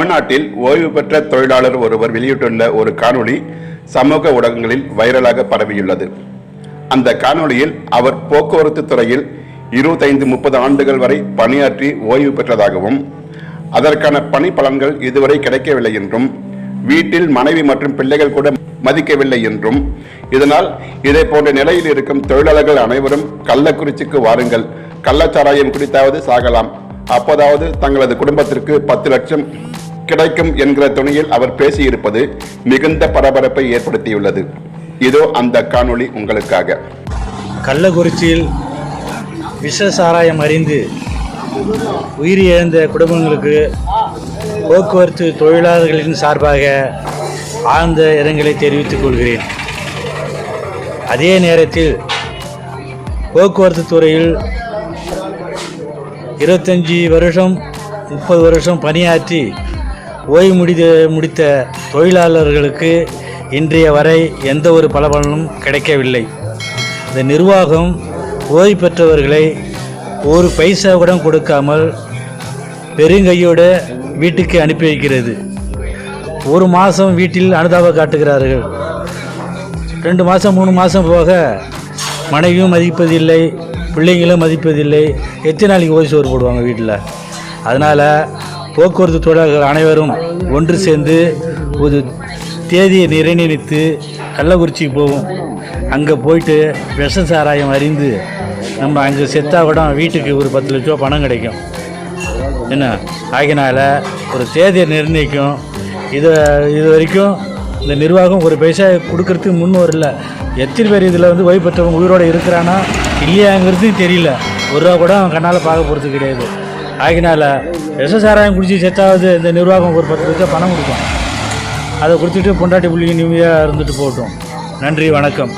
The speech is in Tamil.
தமிழ்நாட்டில் ஓய்வு பெற்ற தொழிலாளர் ஒருவர் வெளியிட்டுள்ள ஒரு காணொளி சமூக ஊடகங்களில் வைரலாக பரவியுள்ளது. அந்த காணொளியில் அவர் போக்குவரத்து துறையில் இருபத்தைந்து முப்பது ஆண்டுகள் வரை பணியாற்றி ஓய்வு பெற்றதாகவும் அதற்கான பணி பலன்கள் இதுவரை கிடைக்கவில்லை என்றும் வீட்டில் மனைவி மற்றும் பிள்ளைகள் கூட மதிக்கவில்லை என்றும் இதனால் இதை போன்ற நிலையில் இருக்கும் தொழிலாளர்கள் அனைவரும் கள்ளக்குறிச்சிக்கு வாருங்கள் கள்ளச்சாராயம் குடித்தாவது சாகலாம் அப்போதாவது தங்களது குடும்பத்திற்கு பத்து லட்சம் கிடைக்கும் என்கிற துணையில் அவர் பேசியிருப்பது மிகுந்த பரபரப்பை ஏற்படுத்தியுள்ளது. இதோ அந்த காணொளி உங்களுக்காக. கள்ளக்குறிச்சியில் விஷ சாராயம் அறிந்து உயிர் இழந்த குடும்பங்களுக்கு போக்குவரத்து தொழிலாளர்களின் சார்பாக ஆழ்ந்த இரங்கலை தெரிவித்துக் கொள்கிறேன். அதே நேரத்தில் போக்குவரத்து துறையில் இருபத்தஞ்சி வருஷம் முப்பது வருஷம் பணியாற்றி ஓய்வு முடித முடித்த தொழிலாளர்களுக்கு இன்றைய வரை எந்த ஒரு பலபலனும் கிடைக்கவில்லை. இந்த நிர்வாகம் ஓய்வு பெற்றவர்களை ஒரு பைசா கூட கொடுக்காமல் பெருங்கையோடு வீட்டுக்கு அனுப்பி வைக்கிறது. ஒரு மாதம் வீட்டில் அனுதாபம் காட்டுகிறார்கள். ரெண்டு மாதம் மூணு மாதம் போக மனைவியும் மதிப்பதில்லை பிள்ளைங்களும் மதிப்பதில்லை. எத்தனை நாளைக்கு ஓய்வு சோறு போடுவாங்க வீட்டில்? அதனால் போக்குவரத்து தொழிலாளர்கள் அனைவரும் ஒன்று சேர்ந்து ஒரு தேதியை நிர்ணயித்து கள்ளக்குறிச்சிக்கு போவோம். அங்கே போயிட்டு விஷ சாராயம் அறிந்து நம்ம அங்கே செத்தா கூட வீட்டுக்கு ஒரு பத்து லட்ச ரூபா பணம் கிடைக்கும். என்ன? ஆகினால ஒரு தேதியை நிர்ணயிக்கும். இது இது வரைக்கும் இந்த நிர்வாகம் ஒரு பைசா கொடுக்கறதுக்கு முன் வரல. எத்தனை பேர் இதில் வந்து ஓய்வு பெற்றவங்க உயிரோடு இருக்கிறானா? இல்லையாங்கிறது தெரியல. ஒரு ரூபா கூட அவன் கண்ணால் பார்க்க போகிறது கிடையாது. ஆகினால விஷசாராயம் குடிச்சு செத்தாவது இந்த நிர்வாகம் ஒரு பத்து லட்சம் பணம் கொடுக்கும். அதை கொடுத்துட்டு பொண்டாட்டி புள்ளிங்க நிம்மதியாக இருந்துட்டு போகட்டும். நன்றி வணக்கம்.